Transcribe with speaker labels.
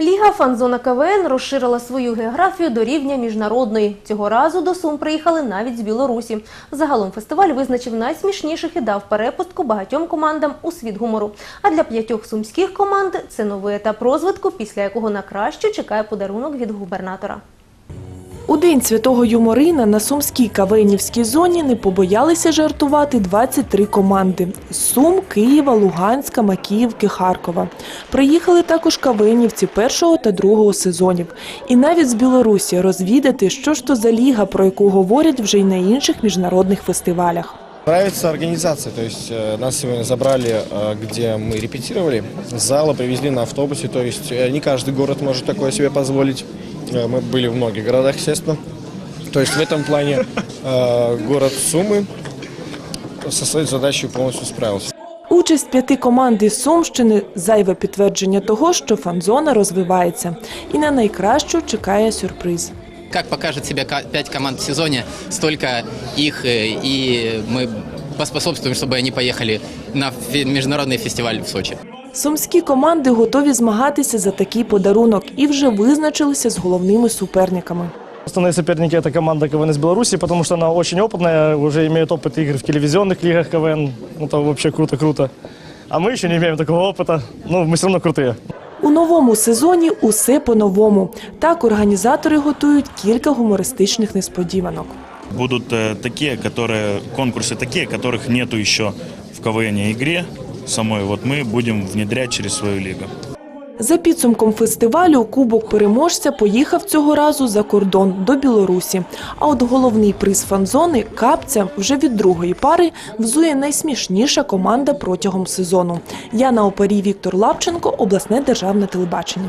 Speaker 1: Ліга фанзона КВН розширила свою географію до рівня міжнародної. Цього разу до Сум приїхали навіть з Білорусі. Загалом фестиваль визначив найсмішніших і дав перепустку багатьом командам у світ гумору. А для п'ятьох сумських команд це новий етап розвитку, після якого на кращу чекає подарунок від губернатора.
Speaker 2: У день святого Юморина на сумській кавенівській зоні не побоялися жартувати 23 команди з Сум, Києва, Луганська, Макіївки, Харкова. Приїхали також кавенівці першого та другого сезонів. І навіть з Білорусі розвідати, що ж то за ліга, про яку говорять вже й на інших міжнародних фестивалях.
Speaker 3: Нравится организация, то есть э, нас сегодня забрали, э, где мы репетировали, с зала привезли на автобусе, то есть э, не каждый город может такое себе позволить. Э, мы были в многих городах, естественно. То есть в этом плане э, город Сумы со своей задачей полностью справился.
Speaker 2: Участь п'яти команд із Сумщини – зайве підтвердження того, що фан-зона розвивається. І на найкращу чекає сюрприз.
Speaker 4: Как покажет себя ка- пять команд в сезоне, столько их, э, и мы поспособствуем, чтобы они поехали на фе- международный фестиваль в Сочи.
Speaker 2: Сумські команди готові змагатися за такий подарунок і вже визначилися з головними суперниками.
Speaker 5: Основные соперники – это команда КВН из Беларуси, потому что она очень опытная, уже имеет опыт игр в телевизионных лигах КВН. Это вообще круто-круто. А мы еще не имеем такого опыта, но мы все равно крутые.
Speaker 2: У новому сезоні усе по-новому. Так організатори готують кілька гумористичних несподіванок.
Speaker 6: Будут э, такие, которые конкурсы такие, которых нету еще в КВН игре самой. Вот мы будем внедрять через свою лигу.
Speaker 2: За підсумком фестивалю кубок переможця поїхав цього разу за кордон до Білорусі. А от головний приз фан-зони – капця вже від другої пари взує найсмішніша команда протягом сезону. Яна Опарій, Віктор Лавченко, обласне державне телебачення.